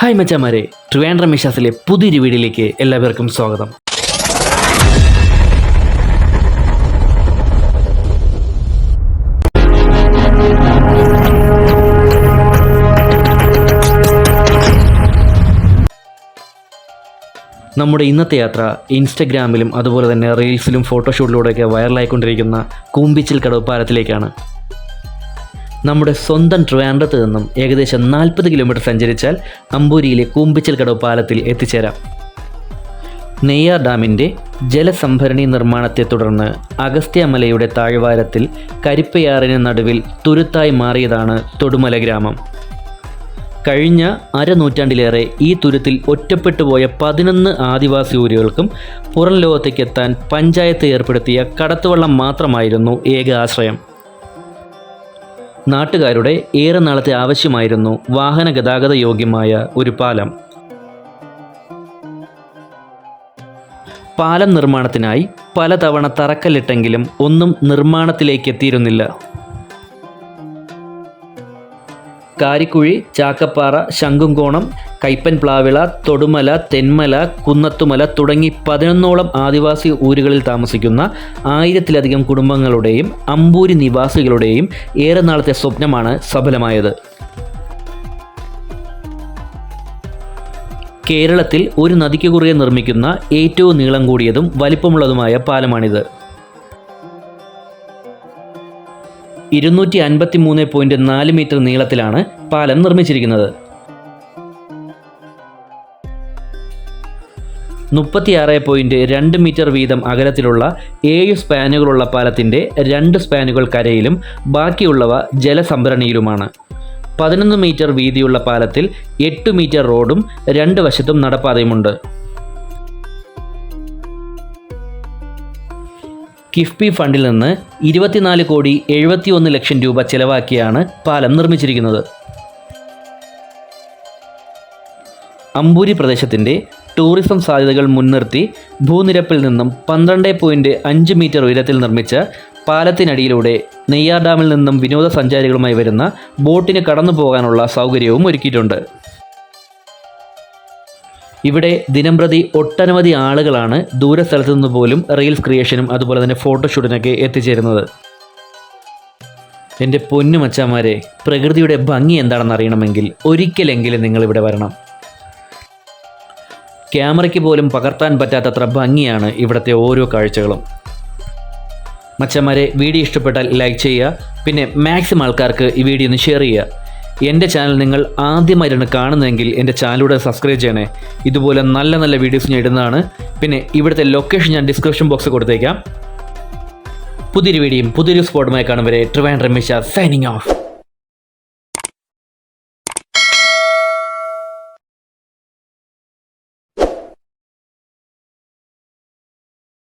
Hi മച്ചാമാരെ ട്രിവാൻഡ്രം മിഷാസിലെ പുതിയൊരു വീഡിയോയിലേക്ക് എല്ലാവർക്കും സ്വാഗതം. നമ്മുടെ ഇന്നത്തെ യാത്ര ഇൻസ്റ്റഗ്രാമിലും അതുപോലെ തന്നെ റീൽസിലും ഫോട്ടോഷൂട്ടിലൂടെയൊക്കെ വൈറലായിക്കൊണ്ടിരിക്കുന്ന കൂമ്പിച്ചിൽ കടവ് പാലത്തിലേക്കാണ്. നമ്മുടെ സ്വന്തം ട്രിവാൻഡ്രത്ത് നിന്നും ഏകദേശം നാൽപ്പത് കിലോമീറ്റർ സഞ്ചരിച്ചാൽ അമ്പൂരിയിലെ കൂമ്പിച്ചൽ കടവ് പാലത്തിൽ എത്തിച്ചേരാം. നെയ്യാർ ഡാമിന്റെ ജലസംഭരണി നിർമ്മാണത്തെ തുടർന്ന് അഗസ്ത്യമലയുടെ താഴ്വാരത്തിൽ കരിപ്പയാറിന് നടുവിൽ തുരുത്തായി മാറിയതാണ് തൊടുമല ഗ്രാമം. കഴിഞ്ഞ അരനൂറ്റാണ്ടിലേറെ ഈ തുരുത്തിൽ ഒറ്റപ്പെട്ടുപോയ പതിനൊന്ന് ആദിവാസി ഊരുകൾക്കും പുറം ലോകത്തേക്കെത്താൻ പഞ്ചായത്ത് ഏർപ്പെടുത്തിയ കടത്തുവള്ളം മാത്രമായിരുന്നു ഏക ആശ്രയം. നാട്ടുകാരുടെ ഏറെ നാളത്തെ ആവശ്യമായിരുന്നു വാഹന ഗതാഗത യോഗ്യമായ ഒരു പാലം. പാലം നിർമ്മാണത്തിനായി പലതവണ തറക്കല്ലിട്ടെങ്കിലും ഒന്നും നിർമ്മാണത്തിലേക്ക് എത്തിയിരുന്നില്ല കാരിക്കുഴി ചാക്കപ്പാറ ശംഖുംകോണം കൈപ്പൻ പ്ലാവിള തൊടുമല തെന്മല കുന്നത്തുമല തുടങ്ങി പതിനൊന്നോളം ആദിവാസി ഊരുകളിൽ താമസിക്കുന്ന ആയിരത്തിലധികം കുടുംബങ്ങളുടെയും അമ്പൂരി നിവാസികളുടെയും ഏറെ നാളത്തെ സ്വപ്നമാണ് സഫലമായത്. കേരളത്തിൽ ഒരു നദിക്ക് കുറുകെ നിർമ്മിക്കുന്ന ഏറ്റവും നീളം കൂടിയതും വലിപ്പമുള്ളതുമായ പാലമാണിത്. ഇരുന്നൂറ്റി അൻപത്തി മൂന്ന് പോയിന്റ് നാല് മീറ്റർ നീളത്തിലാണ് പാലം നിർമ്മിച്ചിരിക്കുന്നത്. മുപ്പത്തിയാറ് പോയിന്റ് രണ്ട് മീറ്റർ വീതം അകലത്തിലുള്ള ഏഴ് സ്പാനുകളുള്ള പാലത്തിന്റെ രണ്ട് സ്പാനുകൾ കരയിലും ബാക്കിയുള്ളവ ജലസംഭരണിയിലുമാണ്. പതിനൊന്ന് മീറ്റർ വീതിയുള്ള പാലത്തിൽ എട്ട് മീറ്റർ റോഡും രണ്ട് വശത്തും നടപ്പാതയുമുണ്ട്. കിഫ്ബി ഫണ്ടിൽ നിന്ന് ഇരുപത്തിനാല് കോടി എഴുപത്തിയൊന്ന് ലക്ഷം രൂപ ചെലവാക്കിയാണ് പാലം നിർമ്മിച്ചിരിക്കുന്നത്. അമ്പൂരി പ്രദേശത്തിന്റെ ടൂറിസം സാധ്യതകൾ മുൻനിർത്തി ഭൂനിരപ്പിൽ നിന്നും പന്ത്രണ്ട് പോയിന്റ് അഞ്ച് മീറ്റർ ഉയരത്തിൽ നിർമ്മിച്ച പാലത്തിനടിയിലൂടെ നെയ്യാർ ഡാമിൽ നിന്നും വിനോദസഞ്ചാരികളുമായി വരുന്ന ബോട്ടിന് കടന്നു പോകാനുള്ള സൗകര്യവും ഒരുക്കിയിട്ടുണ്ട്. ഇവിടെ ദിനംപ്രതി ഒട്ടനവധി ആളുകളാണ് ദൂരസ്ഥലത്തു നിന്ന് പോലും റീൽസ് ക്രിയേഷനും അതുപോലെ തന്നെ ഫോട്ടോഷൂട്ടിനൊക്കെ എത്തിച്ചേരുന്നത്. എന്റെ പൊന്നു മച്ചാമാരെ പ്രകൃതിയുടെ ഭംഗി എന്താണെന്ന് അറിയണമെങ്കിൽ ഒരിക്കലെങ്കിലും നിങ്ങളിവിടെ വരണം. ക്യാമറയ്ക്ക് പോലും പകർത്താൻ പറ്റാത്തത്ര ഭംഗിയാണ് ഇവിടുത്തെ ഓരോ കാഴ്ചകളും. മച്ചന്മാരെ വീഡിയോ ഇഷ്ടപ്പെട്ടാൽ ലൈക്ക് ചെയ്യുക പിന്നെ മാക്സിമം ആൾക്കാർക്ക് ഈ വീഡിയോ ഒന്ന് ഷെയർ ചെയ്യുക. എന്റെ ചാനൽ നിങ്ങൾ ആദ്യമായിട്ടാണ് കാണുന്നതെങ്കിൽ എന്റെ ചാനലൂടെ സബ്സ്ക്രൈബ് ചെയ്യണേ. ഇതുപോലെ നല്ല നല്ല വീഡിയോസ് ഞാൻ ഇടുന്നതാണ്. പിന്നെ ഇവിടുത്തെ ലൊക്കേഷൻ ഞാൻ ഡിസ്ക്രിപ്ഷൻ ബോക്സിൽ കൊടുത്തേക്കാം. പുതിയൊരു വീഡിയോയും പുതിയൊരു സ്പോട്ടുമായി കാണും വരെ ട്രിവാൻഡ്രം സൈനിങ് ഓഫ്